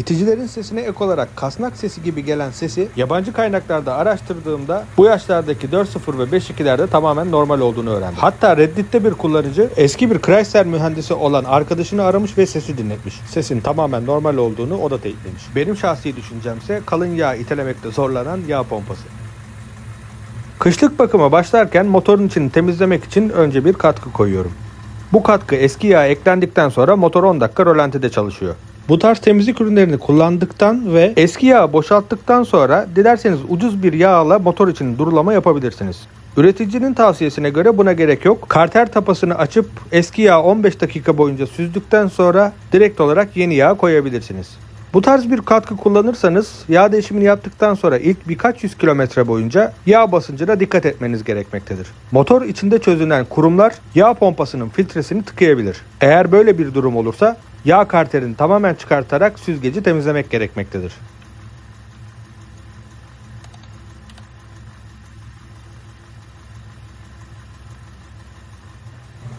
İticilerin sesine ek olarak kasnak sesi gibi gelen sesi yabancı kaynaklarda araştırdığımda bu yaşlardaki 4.0 ve 5.2'lerde tamamen normal olduğunu öğrendim. Hatta Reddit'te bir kullanıcı eski bir Chrysler mühendisi olan arkadaşını aramış ve sesi dinletmiş. Sesin tamamen normal olduğunu o da teyitlemiş. Benim şahsi düşüncemse kalın yağ itelemekte zorlanan yağ pompası. Kışlık bakıma başlarken motorun içini temizlemek için önce bir katkı koyuyorum. Bu katkı eski yağ eklendikten sonra motor 10 dakika rolantide çalışıyor. Bu tarz temizlik ürünlerini kullandıktan ve eski yağı boşalttıktan sonra dilerseniz ucuz bir yağla motor için durulama yapabilirsiniz. Üreticinin tavsiyesine göre buna gerek yok. Karter tapasını açıp eski yağı 15 dakika boyunca süzdükten sonra direkt olarak yeni yağ koyabilirsiniz. Bu tarz bir katkı kullanırsanız yağ değişimini yaptıktan sonra ilk birkaç yüz kilometre boyunca yağ basıncına dikkat etmeniz gerekmektedir. Motor içinde çözünen kurumlar yağ pompasının filtresini tıkayabilir. Eğer böyle bir durum olursa yağ karterini tamamen çıkartarak süzgeci temizlemek gerekmektedir.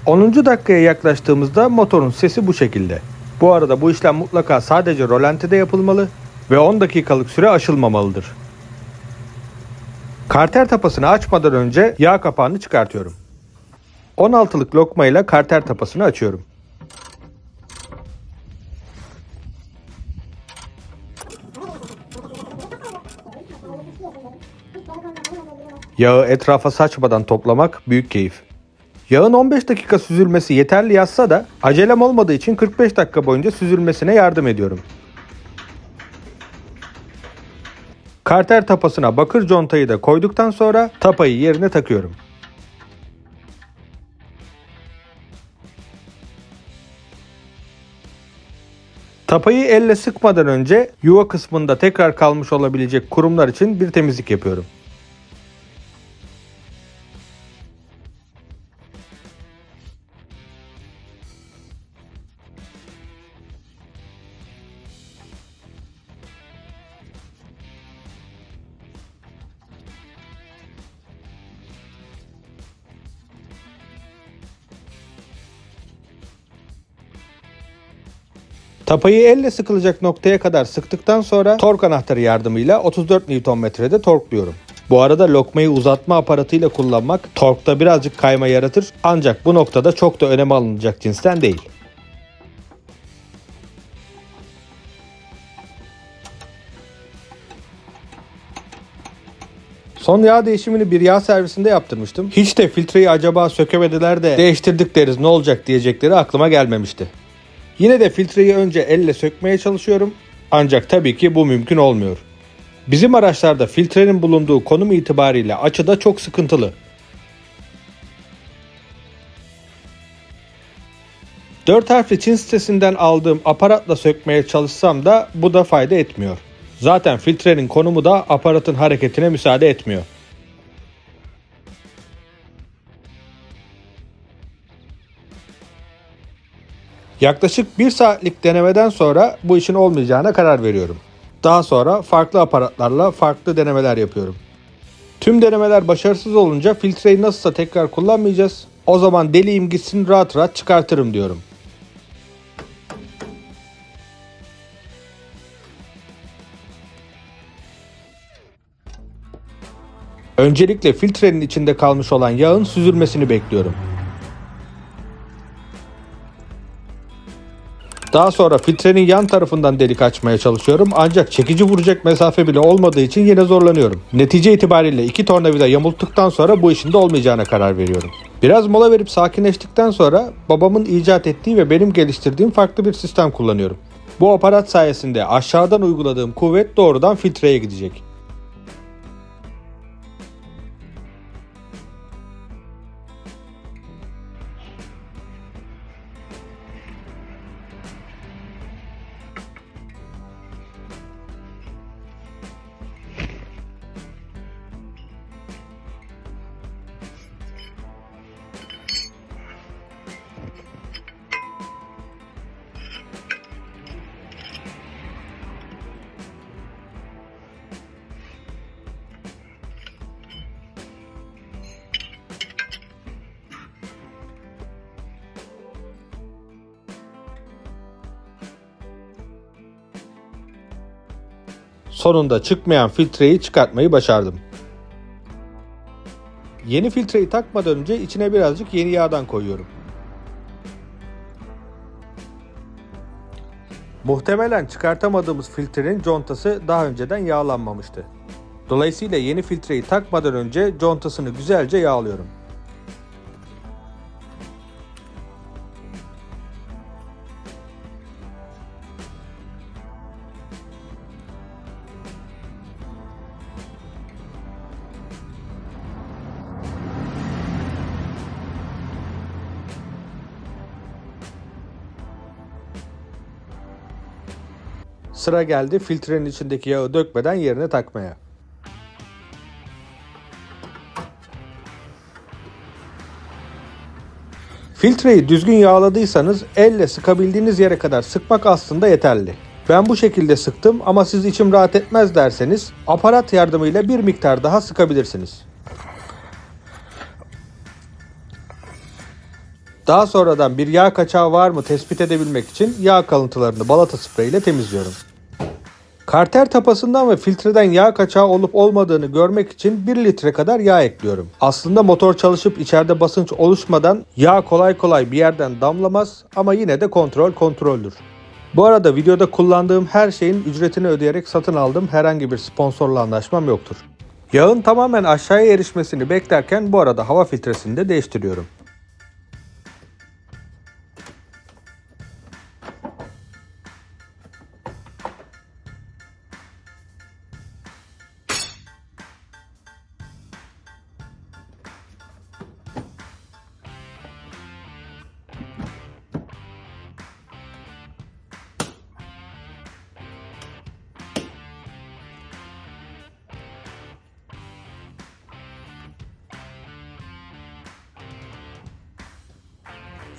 ...10. dakikaya yaklaştığımızda motorun sesi bu şekilde. Bu arada bu işlem mutlaka sadece rolantide yapılmalı ve 10 dakikalık süre aşılmamalıdır. Karter tapasını açmadan önce yağ kapağını çıkartıyorum. 16'lık lokma ile karter tapasını açıyorum. Yağı etrafa saçmadan toplamak büyük keyif. Yağın 15 dakika süzülmesi yeterli yazsa da acelem olmadığı için 45 dakika boyunca süzülmesine yardım ediyorum. Karter tapasına bakır contayı da koyduktan sonra tapayı yerine takıyorum. Tapayı elle sıkmadan önce yuva kısmında tekrar kalmış olabilecek kurumlar için bir temizlik yapıyorum. Tapayı elle sıkılacak noktaya kadar sıktıktan sonra tork anahtarı yardımıyla 34 Nm'de torkluyorum. Bu arada lokmayı uzatma aparatıyla kullanmak torkta birazcık kayma yaratır ancak bu noktada çok da öneme alınacak cinsten değil. Son yağ değişimini bir yağ servisinde yaptırmıştım. Hiç de filtreyi acaba sökemediler de değiştirdik deriz ne olacak diyecekleri aklıma gelmemişti. Yine de filtreyi önce elle sökmeye çalışıyorum. Ancak tabii ki bu mümkün olmuyor. Bizim araçlarda filtrenin bulunduğu konum itibariyle açıda çok sıkıntılı. 4 harfli Çin sitesinden aldığım aparatla sökmeye çalışsam da bu da fayda etmiyor. Zaten filtrenin konumu da aparatın hareketine müsaade etmiyor. Yaklaşık bir saatlik denemeden sonra bu işin olmayacağına karar veriyorum. Daha sonra farklı aparatlarla farklı denemeler yapıyorum. Tüm denemeler başarısız olunca filtreyi nasılsa tekrar kullanmayacağız. O zaman deliyim gitsin rahat rahat çıkartırım diyorum. Öncelikle filtrenin içinde kalmış olan yağın süzülmesini bekliyorum. Daha sonra filtrenin yan tarafından delik açmaya çalışıyorum ancak çekici vuracak mesafe bile olmadığı için yine zorlanıyorum. Netice itibariyle iki tornavida yamulttuktan sonra bu işin de olmayacağına karar veriyorum. Biraz mola verip sakinleştikten sonra babamın icat ettiği ve benim geliştirdiğim farklı bir sistem kullanıyorum. Bu aparat sayesinde aşağıdan uyguladığım kuvvet doğrudan filtreye gidecek. Sonunda çıkmayan filtreyi çıkartmayı başardım. Yeni filtreyi takmadan önce içine birazcık yeni yağdan koyuyorum. Muhtemelen çıkartamadığımız filtrenin contası daha önceden yağlanmamıştı. Dolayısıyla yeni filtreyi takmadan önce contasını güzelce yağlıyorum. Sıra geldi filtrenin içindeki yağı dökmeden yerine takmaya. Filtreyi düzgün yağladıysanız elle sıkabildiğiniz yere kadar sıkmak aslında yeterli. Ben bu şekilde sıktım ama siz içim rahat etmez derseniz aparat yardımıyla bir miktar daha sıkabilirsiniz. Daha sonradan bir yağ kaçağı var mı tespit edebilmek için yağ kalıntılarını balata sprey ile temizliyorum. Karter tapasından ve filtreden yağ kaçağı olup olmadığını görmek için 1 litre kadar yağ ekliyorum. Aslında motor çalışıp içeride basınç oluşmadan yağ kolay kolay bir yerden damlamaz ama yine de kontrol kontroldür. Bu arada videoda kullandığım her şeyin ücretini ödeyerek satın aldığım herhangi bir sponsorla anlaşmam yoktur. Yağın tamamen aşağıya erişmesini beklerken bu arada hava filtresini de değiştiriyorum.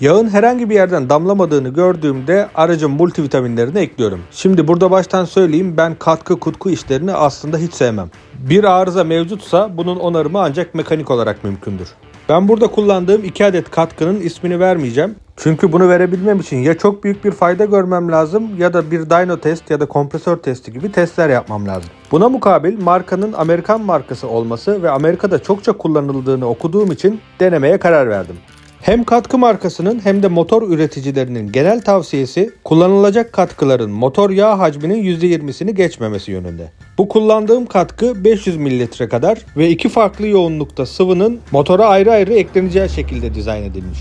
Yağın herhangi bir yerden damlamadığını gördüğümde aracın multivitaminlerini ekliyorum. Şimdi burada baştan söyleyeyim ben katkı kutku işlerini aslında hiç sevmem. Bir arıza mevcutsa bunun onarımı ancak mekanik olarak mümkündür. Ben burada kullandığım 2 adet katkının ismini vermeyeceğim. Çünkü bunu verebilmem için ya çok büyük bir fayda görmem lazım ya da bir dyno test ya da kompresör testi gibi testler yapmam lazım. Buna mukabil markanın Amerikan markası olması ve Amerika'da çokça kullanıldığını okuduğum için denemeye karar verdim. Hem katkı markasının hem de motor üreticilerinin genel tavsiyesi kullanılacak katkıların motor yağ hacminin %20'sini geçmemesi yönünde. Bu kullandığım katkı 500 mililitre kadar ve iki farklı yoğunlukta sıvının motora ayrı ayrı ekleneceği şekilde dizayn edilmiş.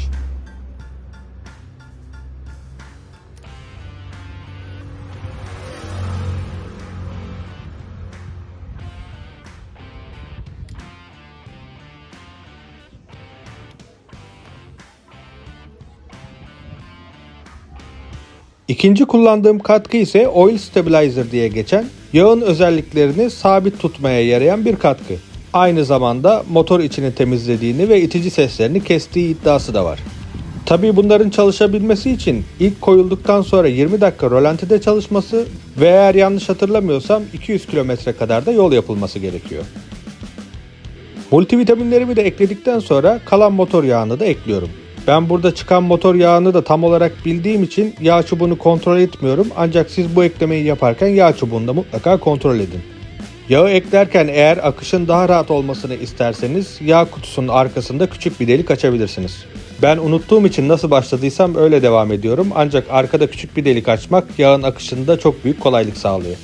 İkinci kullandığım katkı ise Oil Stabilizer diye geçen yağın özelliklerini sabit tutmaya yarayan bir katkı. Aynı zamanda motor içini temizlediğini ve itici seslerini kestiği iddiası da var. Tabii bunların çalışabilmesi için ilk koyulduktan sonra 20 dakika rolantide çalışması ve eğer yanlış hatırlamıyorsam 200 kilometre kadar da yol yapılması gerekiyor. Multivitaminlerimi de ekledikten sonra kalan motor yağını da ekliyorum. Ben burada çıkan motor yağını da tam olarak bildiğim için yağ çubuğunu kontrol etmiyorum. Ancak siz bu eklemeyi yaparken yağ çubuğunu da mutlaka kontrol edin. Yağı eklerken eğer akışın daha rahat olmasını isterseniz yağ kutusunun arkasında küçük bir delik açabilirsiniz. Ben unuttuğum için nasıl başladıysam öyle devam ediyorum. Ancak arkada küçük bir delik açmak yağın akışında çok büyük kolaylık sağlıyor.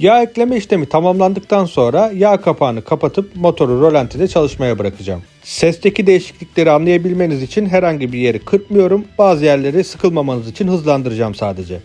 Yağ ekleme işlemi tamamlandıktan sonra yağ kapağını kapatıp motoru rolantide çalışmaya bırakacağım. Sesteki değişiklikleri anlayabilmeniz için herhangi bir yeri kırpmıyorum. Bazı yerleri sıkılmamanız için hızlandıracağım sadece.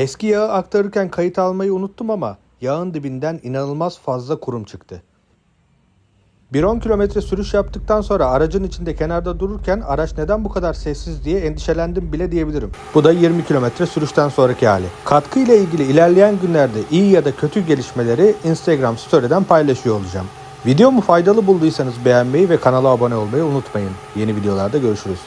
Eski yağı aktarırken kayıt almayı unuttum ama yağın dibinden inanılmaz fazla kurum çıktı. Bir 10 kilometre sürüş yaptıktan sonra aracın içinde kenarda dururken araç neden bu kadar sessiz diye endişelendim bile diyebilirim. Bu da 20 kilometre sürüşten sonraki hali. Katkı ile ilgili ilerleyen günlerde iyi ya da kötü gelişmeleri Instagram story'den paylaşıyor olacağım. Videomu faydalı bulduysanız beğenmeyi ve kanala abone olmayı unutmayın. Yeni videolarda görüşürüz.